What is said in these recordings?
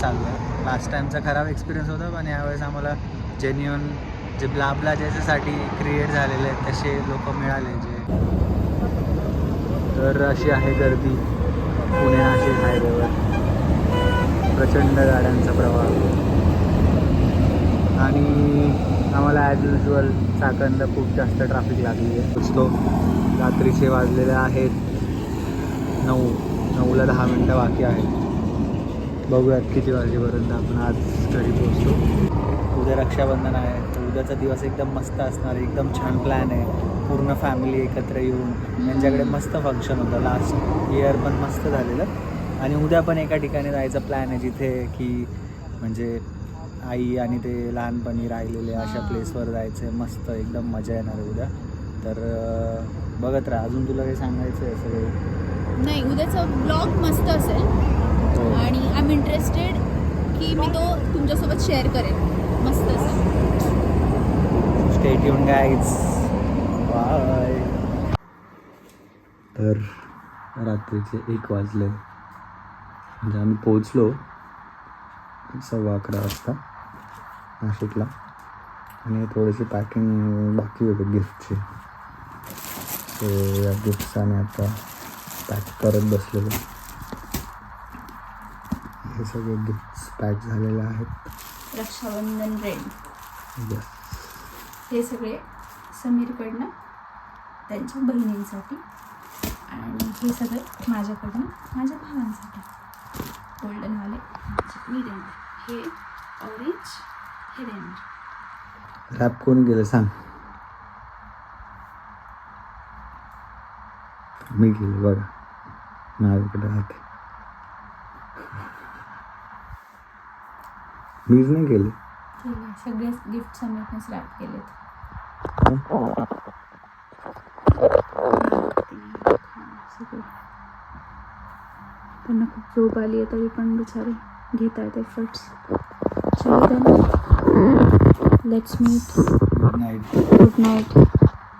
ब्लाबलानेच आहे. लास्ट टाईमचा खराब एक्सपिरियन्स होता पण यावेळेस आम्हाला जेन्युअन जे ब्लाबला ज्याच्यासाठी क्रिएट झालेले आहेत तसे लोक मिळाले जे. तर अशी आहे गर्दी पुणे नाशिक हायवेवर प्रचंड गाड्यांचा प्रवाह. आणि आम्हाला ॲज युजल चाकंद खूप जास्त ट्रॅफिक लागली आहे. पोचतो रात्रीचे वाजलेले आहेत. नऊ. नऊला दहा मिनटं बाकी आहेत. बघूयात किती वाजेपर्यंत आपण आज घरी पोचतो उद्या रक्षाबंधन आहे. तर उद्याचा दिवस एकदम मस्त असणार आहे. एकदम छान प्लॅन आहे. पूर्ण फॅमिली एकत्र येऊन त्यांच्याकडे मस्त फंक्शन होतं. लास्ट इयर पण मस्त झालेलं. आणि उद्या पण एका ठिकाणी जायचा प्लॅन आहे जिथे की म्हणजे आई आणि ते लहानपणी राहिलेले अशा प्लेसवर जायचं आहे मस्त एकदम मजा येणार उद्या. तर बघत राहा. अजून तुला काही सांगायचं आहे सगळं? नाही उद्याचा ब्लॉग मस्त असेल. हो. आणि आय एम इंटरेस्टेड की मी तो तुमच्यासोबत शेअर करेन. मस्त असेल गाईज बाय तर रात्रीचे एक वाजले. म्हणजे आम्ही पोचलो सव्वा अकरा वाजता नाशिकला. आणि थोडेसे पॅकिंग बाकी होते गिफ्टचे सो या गिफ्ट्स आम्ही आता पॅक करत बसलेलो. हे सगळे गिफ्ट्स पॅक झालेले आहेत. रक्षाबंधन रेड यस हे सगळे समीरकडनं त्यांच्या बहिणींसाठी आणि हे सगळे माझ्याकडनं माझ्या भावांसाठी. गोल्डनवाले मी देणार. हे ऑरेंज हे देणार. रॅप कोण केलं सांग? मी केलं बघा. माझ्याकडे राहते मीच नाही केले केले सगळे गिफ्ट समीरनेच रॅप केलेत त्यांना खूप झोप आली आहे तरी पण बिचारे घेत आहेत efforts let's meet good night good night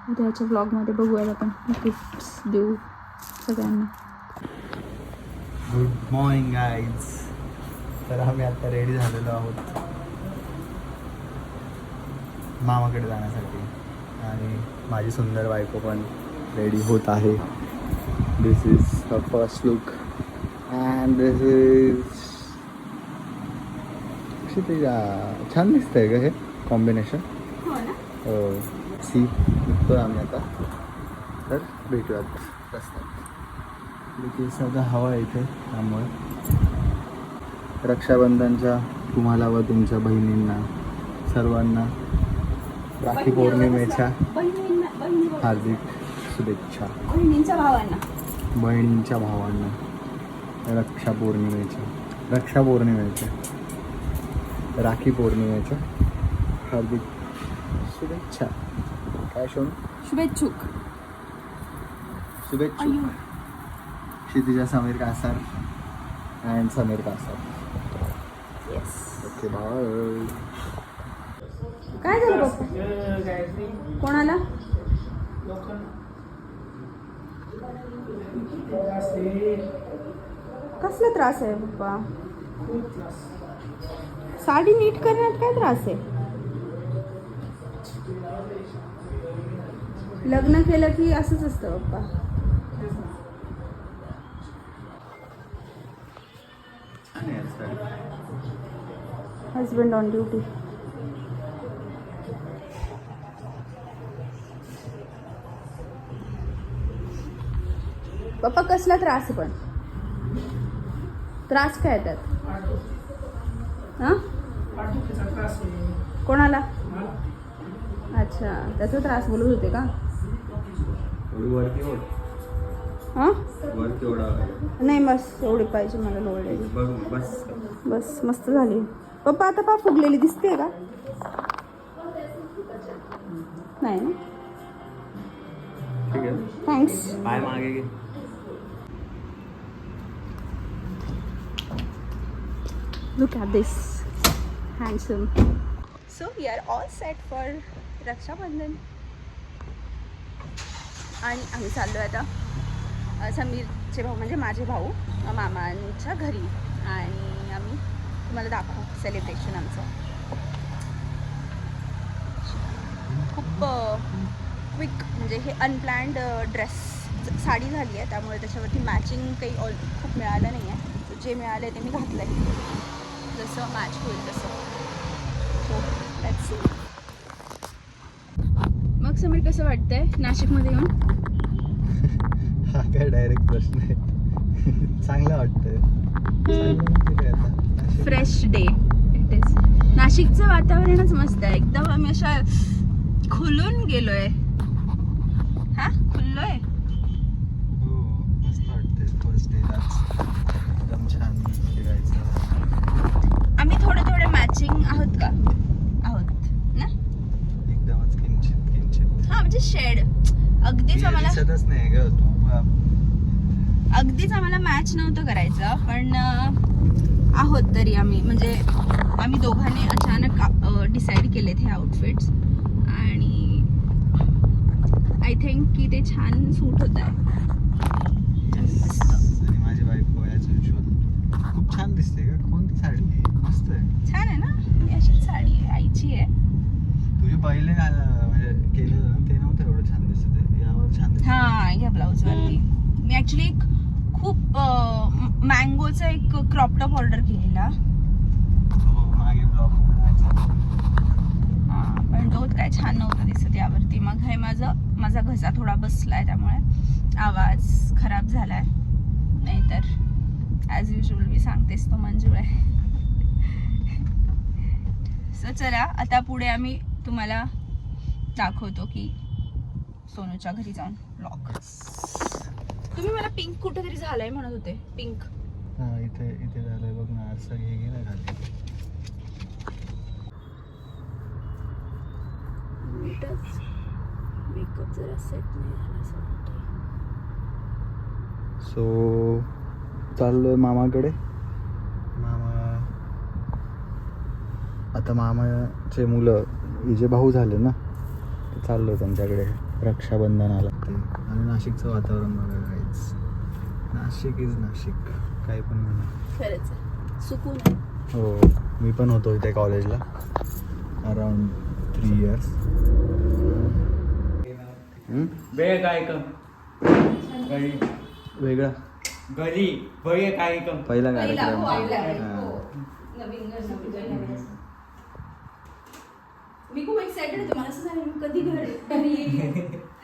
उद्याच्या ब्लॉगमध्ये बघूयात आपण गिफ्ट्स देऊ सगळ्यांना गुड मॉर्निंग गाईज तर आम्ही आता रेडी झालेलो आहोत मामाकडे जाण्यासाठी. आणि माझी सुंदर बायको पण रेडी होत आहे. This is a first look and this is छान दिसतंय का हे कॉम्बिनेशन हो ना. सी निघतोय आम्ही आता. तर भेटूयात. रस्त्यात सध्या हवा आहे इथे त्यामुळे. रक्षाबंधनच्या तुम्हाला व तुमच्या बहिणींना सर्वांना राखी पौर्णिमेच्या हार्दिक शुभेच्छा. बहिणींच्या भावांना. बहिणींच्या भावांना. रक्षा पौर्णिमेच्या रक्षा पौर्णिमेच्या राखी पौर्णिमेच्या हार्दिक शुभेच्छा. काय शोन शुभेच्छुक. शुभेच्छा अय्यो. Kshitija Sameer Kasar and Sameer Kasar. Yes okay bye काय झालं कोणाला? कसला त्रास आहे पप्पा साडी नीट करण्यात काय त्रास आहे? लग्न केलं की असंच असतं हजबंड ऑन ड्युटी पप्पा कसला त्रास पण? त्रास काय त्यात? हां? कोणाला? अच्छा त्याचा त्रास बोलत होते का? हां? नाही बस एवढी पाहिजे मला लोळलेली बघ बस. बस मस्त झाली. पप्पा आता पा फुगलेली दिसते का? नाही ना? ठीक आहे. थँक्स पाय मागे घे. Look at this handsome so we are all set for Rakshabandhan आणि आम्ही चाललो आता अ, समीरचे भाऊ म्हणजे माझे भाऊ मामांच्या घरी. आणि आम्ही तुम्हाला दाखवू सेलिब्रेशन आमचं. खूप क्विक म्हणजे हे अनप्लॅन्ड ड्रेस साडी झाली आहे. त्यामुळे त्याच्यावरती मॅचिंग काही ऑल खूप मिळालं नाही आहे. जे मिळालं आहे ते मी घातलं आहे जसं मॅच होईल तसं. सो let's मग समीर कसं वाटतंय नाशिकमध्ये येऊन? हा काय डायरेक्ट प्रश्न आहे. चांगलं? Nashik- fresh day it is नाशिकचं वातावरणच मस्त आहे. एकदम आम्ही अशा खुलून गेलोय. हा? खुललोय? हो आम्ही थोडे थोडे मॅचिंग आहोत का? आहोत ना? एकदमच किंचित किंचित. हा म्हणजे शेड अगदीच आम्हाला दिसतच नाही ग अगदीच आम्हाला मॅच नव्हतं करायचं पण आहोत तरी आम्ही. म्हणजे आम्ही दोघांनी अचानक डिसाईड केलेत हे आउटफिट्स आणि आय थिंक की ते छान सूट होत आहे. माझी बायको खूप छान दिसते का कोणती साडी? मस्त आहे. छान आहे ना? ही अशीच साडी आहे आईची आहे. तुझे पहिले म्हणजे केलेलं ते नव्हतं एवढं छान दिसत यावर छान दिसत हा या ब्लाऊजवरती मी ॲक्च्युली एक खूप मँगोचा एक क्रॉप टॉप ऑर्डर केलेला. हो मागे हा, पण तो काय छान नव्हतं दिसत यावरती. मग हे माझं माझा घसा थोडा बसलाय त्यामुळे. आवाज खराब झालाय. नाहीतर ॲज युजल मी सांगतेस तो मंजूळ आहे. सो चला आता पुढे आम्ही तुम्हाला दाखवतो की सोनूच्या घरी जाऊन ब्लॉग तुम्ही मला पिंक कुठेतरी झालंय म्हणत होते. पिंक हा इथे इथे झालंय बघ ना आरसा घे घे ना खाली. मेकअप जरा सेट नाही झाला असं वाटतंय. सो चाललोय मामाकडे. मामा आता मामाचे मुलं हिचे भाऊ झाले ना ते चाललोय त्यांच्याकडे रक्षाबंधनाला. ते आणि नाशिकचं वातावरण बघा काहीच नाशिक इज नाशिक. काही पण म्हणा. सुकून हो मी पण होतो इथे कॉलेजला अराउंड थ्री इयर्स वेळ काय कम? गळी. वेगळा. गली वेळ काय कम? पहिला पहिला, कार्यक्रम हो, पहिला, हां. हो. नवीन घर, नवीन घर, नवीन घर. मी खूप एक्सायटेड होते. मला असं झालं मी कधी घर घरी येईल?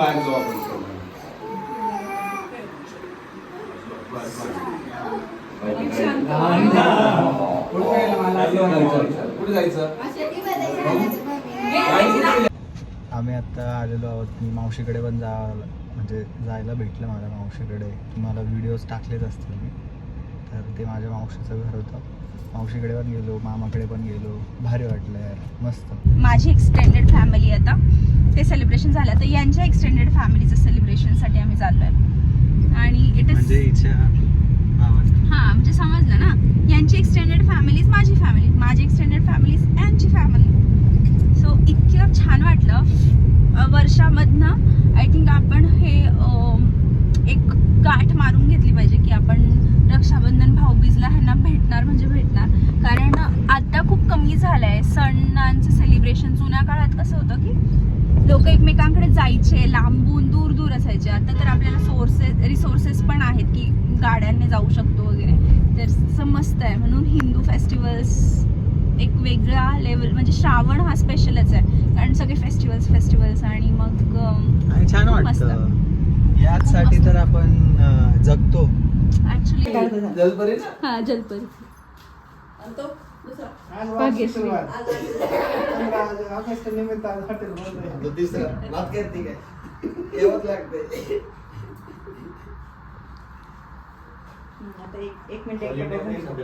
बाहेर जाऊ आपण. कुठे जायचं आम्ही आत्ता आलेलो आहोत. मी मावशीकडे पण जा म्हणजे जायला भेटलं मला मावशीकडे. तुम्हाला व्हिडिओज टाकलेच असतील मी. तर ते माझ्या मावशीचं घर होतं. मावशीकडे पण गेलो मामाकडे पण गेलो. भारी वाटलं यार मस्त. माझी एक्सटेंडेड फॅमिली आता. ते सेलिब्रेशन झालं. तर यांच्या एक्सटेंडेड फॅमिलीचं सेलिब्रेशनसाठी आम्ही चाललोय. आणि इट इज हां म्हणजे समजलं ना? यांची एक्सटेंडेड फॅमिलीज माझी फॅमिली माझी एक्सटेंडेड फॅमिलीज यांची फॅमिली सो इतकं छान वाटलं. वर्षामधनं आय थिंक आपण हे एक गाठ मारून घेतली पाहिजे की आपण रक्षाबंधन भाऊबीजला ह्यांना भेटणार म्हणजे भेटणार. कारण आता खूप कमी झालं आहे सणांचं सेलिब्रेशन जुन्या काळात कसं होतं की लोक एकमेकांकडे जायचे लांबून दूर दूर असायचे. आता तर आपल्याला सोर्सेस रिसोर्सेस पण आहेत की गाड्यांनी जाऊ शकतो वगैरे. तर असं मस्त आहे. म्हणून हिंदू फेस्टिवल्स एक वेगळा लेवल म्हणजे श्रावण हा स्पेशलच आहे. कारण सगळे फेस्टिवल्स फेस्टिवल्स आणि मग छान मस्त. वाटतं. याचसाठी तर आपण जगतो. ऍक्च्युली जलपरी हा जलपरी. तिसरं बात करते काय एवढंच लागते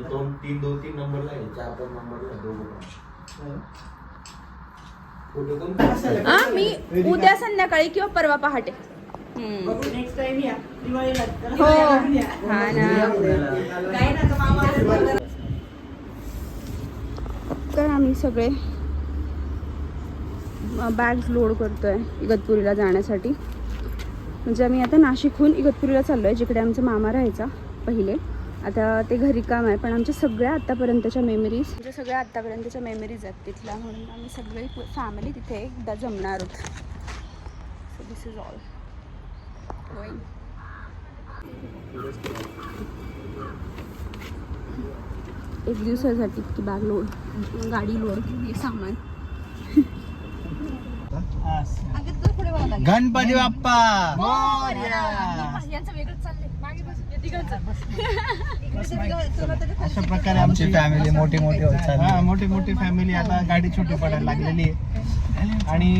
दोन तीन दोन तीन नंबरला आहे चार पाच नंबरला दोघं फोटो कोण हा मी उद्या संध्याकाळी किंवा परवा पहाटे. हम्म. हो. हा ना. तर आम्ही सगळे बॅग्स लोड करतोय इगतपुरीला जाण्यासाठी. म्हणजे आम्ही आता नाशिकहून इगतपुरीला चाललो आहे जिकडे आमचा मामा राहायचा पहिले. आता ते घरी काम आहे पण आमच्या सगळ्या आत्तापर्यंतच्या मेमरीज म्हणजे सगळ्या आत्तापर्यंतच्या मेमरीज आहेत तिथल्या. म्हणून आम्ही सगळी फॅमिली तिथे एकदा जमणार आहोत. So this is all going एक दिवसासाठी इतकी बॅग लोड गाडी लोड हे सामान. गणपती बाप्पा अशा प्रकारे आमची फॅमिली मोठी मोठी होत हा मोठी मोठी फॅमिली आता गाडी छोटी पडायला लागलेली आहे. आणि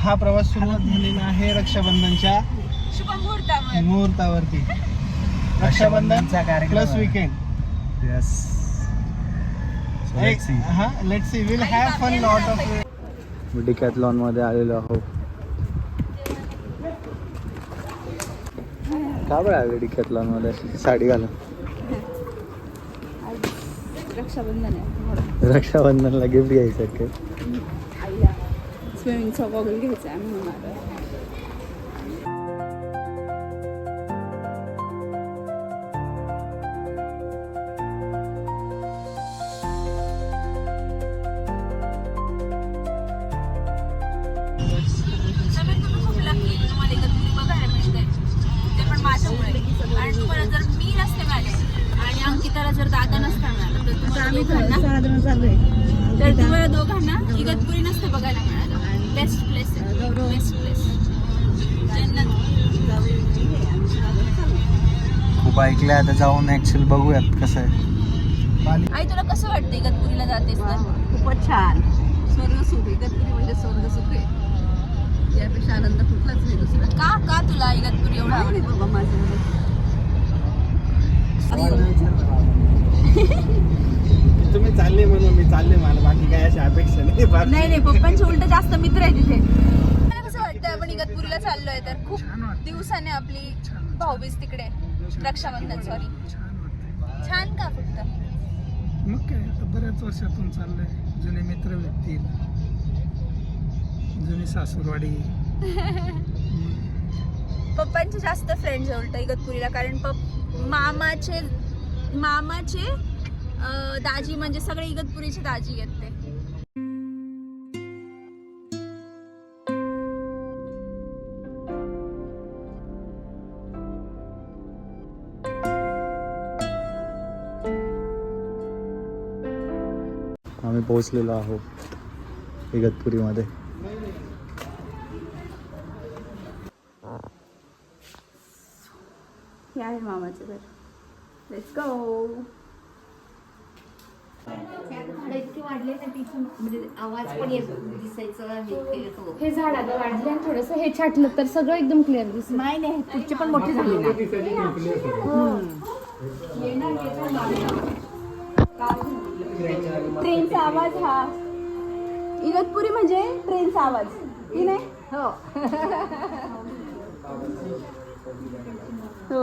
हा प्रवास सुरुवात झालेला आहे रक्षाबंधनच्या शुभ मुहूर्तावर मुहूर्तावरती. रक्षाबंधन रक्षाबंधनचा कार्यक्रम. Plus. Weekend Yes. Let's see. हा डिकॅथलॉनमध्ये आलेलो आहोत. का बरं आले डिकॅथलॉनमध्ये? साडी घालून. रक्षाबंधन आहे रक्षाबंधनला गिफ्ट घ्यायचं आहे स्विमिंगचा गॉगल घ्यायचा आहे जर दादा नसता मिळाला तर तुम्हाला दोघांना तर तुम्हाला दोघांना इगतपुरी नसते बघायला मिळालं. बेस्ट प्लेस बेस्ट प्लेस जन्नत खूप ऐकलंय आता जाऊन ऍक्च्युअली बघूयात कसं आहे. आई तुला कसं वाटतं इगतपुरीला जातेस तर? खूपच छान. स्वर्ग सुख. इगतपुरी म्हणजे स्वर्ग सुख आहे. यापेक्षा आनंद कुठलाच नाही दुसरा. का का तुला इगतपुरी एवढा नाही आवडतं? बाबा माझं तुम्ही चालले म्हणून मी चालले मला बाकी काय अशी अपेक्षा नाही नाही नाही पप्पांचे उलट जास्त मित्र आहे तिथे मला कसं वाटतं आपण इगतपुरीला चाललोय तर खूप दिवसाने आपली भाऊबीज तिकडे. रक्षाबंधन सॉरी छान का फक्त? मग काय आता बऱ्याच वर्षातून चाललंय जुने मित्र भेटतील जुनी सासूरवाडी. पप्पांचे जास्त फ्रेंड्स आहे उलट इगतपुरीला कारण पप मामाचे मामाचे दाजी म्हणजे सगळे इगतपुरीचे दाजी आहेत ते. आम्ही पोहोचलेलो आहोत इगतपुरीमध्ये. हे आहे मामाचे घर. लेट्स गो झाडं इतके वाढले ना तिथून म्हणजे आवाज पण येतो दिसायचं हे हे. झाड आता वाढले आणि थोडस हे छाटलं तर सगळं एकदम क्लिअर दिसेल. नाही नाही पुढचे पण मोठे झाले. ना ट्रेनचा आवाज हा. इगतपुरी म्हणजे ट्रेनचा आवाज. की नाही? हो. हो.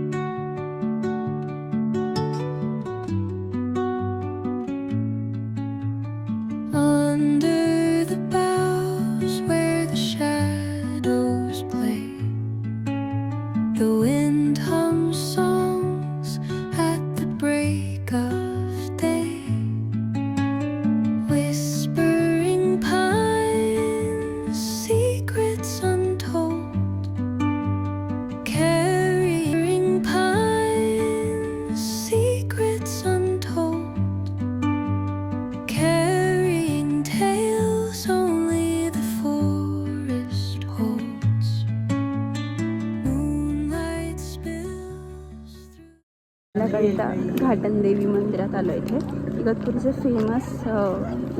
घाटन देवी मंदिरात आलो इथे. इगतपुरीचे फेमस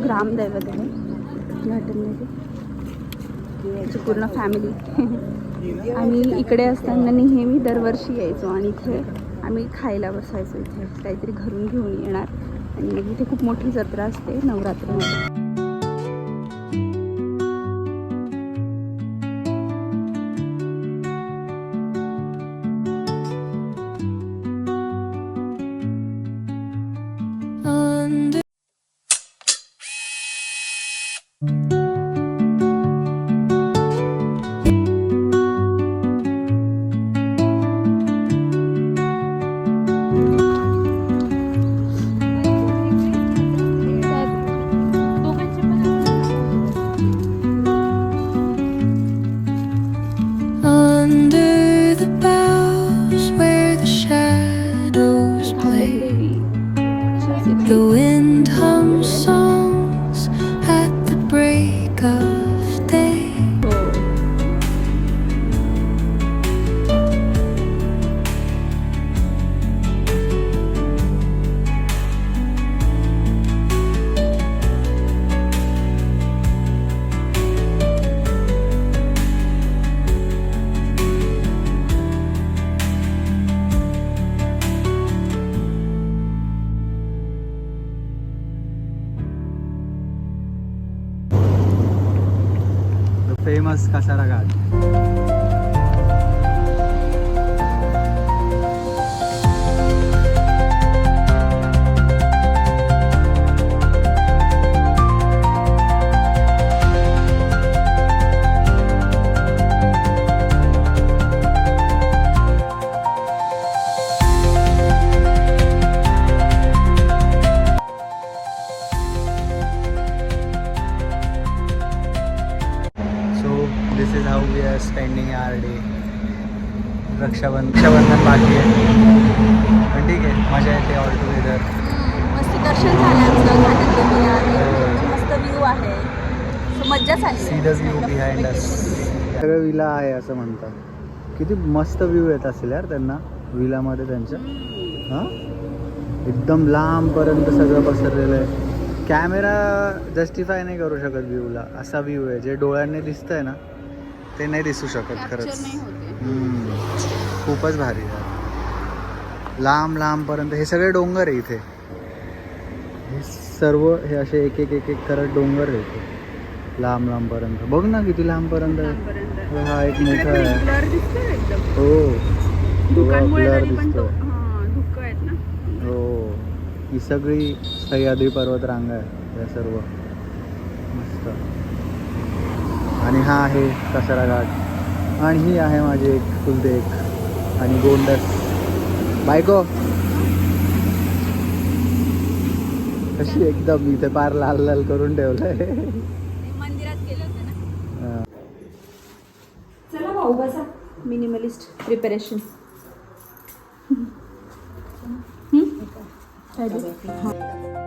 ग्रामदैवत आहे. घाटन देवी. याची पूर्ण फॅमिली आम्ही इकडे असताना नेहमी दरवर्षी यायचो आणि इथे आम्ही खायला बसायचो इथे. काहीतरी घरून घेऊन येणार. आणि इथे खूप मोठी जत्रा असते नवरात्रीमध्ये फेमस आहे असं म्हणतात. किती मस्त व्ह्यू येत असेल यार त्यांना विलामध्ये त्यांच्या. हां? एकदम लांबपर्यंत सगळं पसरलेलं आहे. कॅमेरा जस्टिफाय नाही करू शकत व्ह्यूला असा व्ह्यू आहे. जे डोळ्यांनी दिसतंय ना ते नाही दिसू शकत खरंच. खूपच भारी आहे. लांब लांबपर्यंत. हे सगळे डोंगर आहे इथे. हे सर्व हे असे एक एक एक एक करत डोंगर आहे इथे. लांब लांबपर्यंत. बघ ना किती लांबपर्यंत. आहे. हा एक मोठा आहे हो. धुक्यांमुळे blur तरी पण तो दिसतोय. हां धुकं आहेत ना. हो. ही सगळी सह्याद्री पर्वत रांग आहे या सर्व. मस्त. आणि हा आहे कसारा घाट. आणि ही आहे माझी एक कुलते एक. आणि गोंडस. बायको! कशी एकदम इथे पार लाल लाल करून ठेवलंय. भाऊ बसा मिनिमलिस्ट प्रिपरेशन काय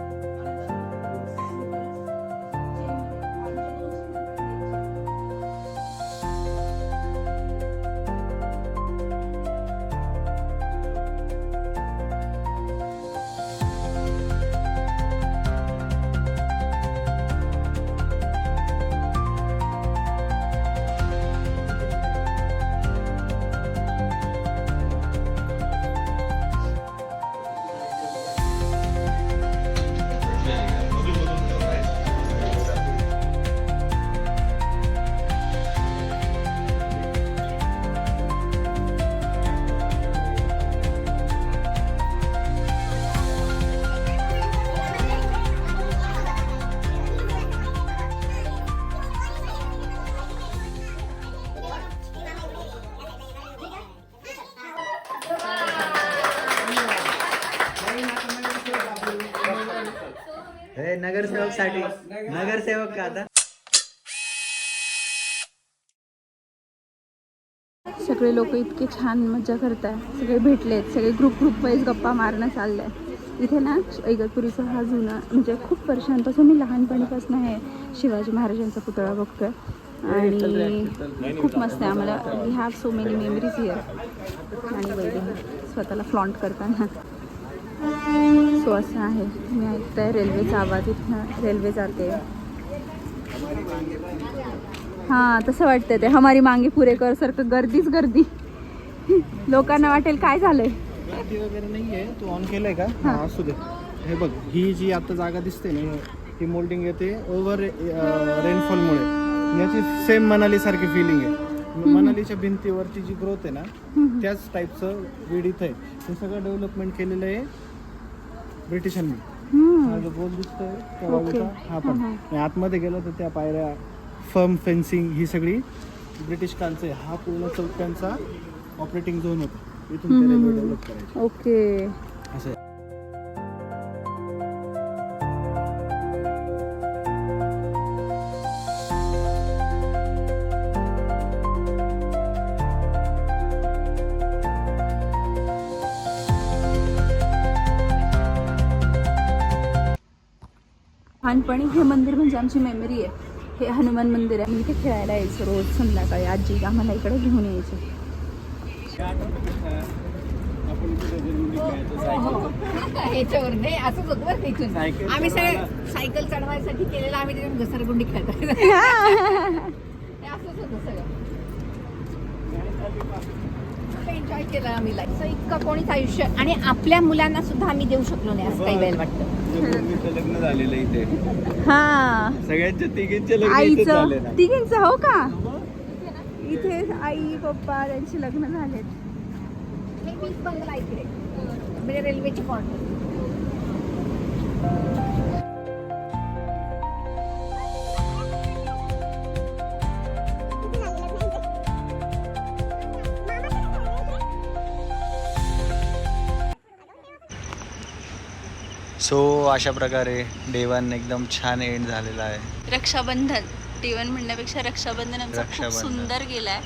सगळे लोक इतके छान मज्जा करताय. सगळे भेटलेत सगळे ग्रुप ग्रुप वाईज गप्पा मारणं चाललंय. इथे ना इगतपुरीचा हा जुना म्हणजे खूप वर्षांपासून मी लहानपणीपासून हे शिवाजी महाराजांचा पुतळा बघतोय. आणि खूप मस्त आहे आम्हाला. We have so many memories here आणि वैदिक स्वतःला फ्लॉन्ट करताना. सो असं आहे. मी ऐकताय रेल्वेचा आवाज इथनं रेल्वे जाते. हां तसं वाटतं ते. हमारी मांगे पुरे कर सारखं गर्दीच गर्दी. लोकांना वाटेल काय झालंय? गर्दी वगैरे नाहीये तू ऑन केलंय का? हा. असू दे. हे बघ ही जी आता जागा दिसते ना ही मोल्डिंग येते ओव्हर रेनफॉलमुळे याची सेम मनाली सारखी फिलिंग आहे. मनालीच्या भिंतीवरची जी ग्रोथ आहे ना त्याच टाईपचं वीड इथं आहे. हे सगळं डेव्हलपमेंट केलेलं आहे ब्रिटिशांनी हा जो बोल दिसतोय त्या बाजूचा हा पण. आतमध्ये गेलो तर त्या पायऱ्या फर्म फेन्सिंग ही सगळी ब्रिटिश कालचे हा पूर्ण चौक्यांचा ऑपरेटिंग झोन होता. इथून ते रेल्वे डेव्हलप करायचे. ओके. असं आहे. लहानपणी हे मंदिर म्हणजे आमची मेमरी आहे. हे हनुमान मंदिर आहे. मी इथे खेळायला यायचं रोज संध्याकाळी. आजी आम्हाला इकडे घेऊन यायचं. याच्यावर नाही असंच होतं बरं का इथून आम्ही सगळे सायकल चढवायसाठी केलेलं आम्ही तिथून घसरगुंडी खेळतो हे असंच होतं सगळं एन्जॉय केलं आम्ही लाईफ इतकं कोणीच आयुष्य आणि आपल्या मुलांना सुद्धा आम्ही देऊ शकलो नाही असं काही वेळेला वाटतं. लग्न झालेलं इथे. हा. सगळ्यांच्या तिघींचे आईचं. तिघींचं हो का? इथे आई पप्पा त्यांची लग्न झालेत. हे वीज बंगला इकडे. म्हणजे रेल्वेची कॉर्नर सो अशा प्रकारे डे वन एकदम छान एंड झालेला आहे. रक्षाबंधन. टीवन म्हणण्यापेक्षा रक्षाबंधन आमचा खूप. सुंदर गेलाय.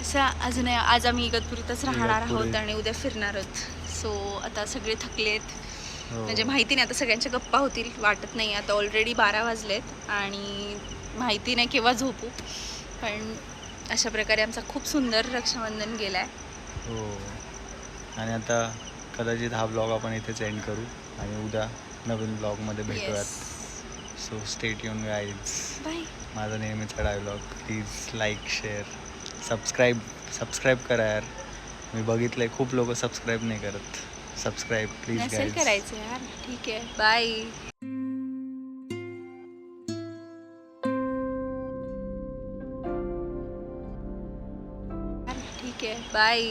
असं अजून आज आम्ही इगतपुरीतच राहणार आहोत. आणि उद्या फिरणार आहोत. सो आता सगळे थकलेत हो. म्हणजे माहिती नाही आता सगळ्यांच्या गप्पा होतील. वाटत नाही आता ऑलरेडी बारा वाजलेत आणि माहिती नाही केव्हा झोपू. पण अशा प्रकारे आमचा खूप सुंदर रक्षाबंधन गेलाय. हो. आणि आता कदाचित हा ब्लॉग आपण इथेच एंड करू. आणि उद्या नवीन ब्लॉगमध्ये भेटूयात. सो स्टेट युन गाईड्स माझा नेहमीचा dialogue please like share subscribe subscribe करा यार. मी बघितलंय खूप लोक सबस्क्राईब नाही करत. सबस्क्राईब प्लीज़ करायचं यार. ठीक आहे. बाय ठीक आहे. बाय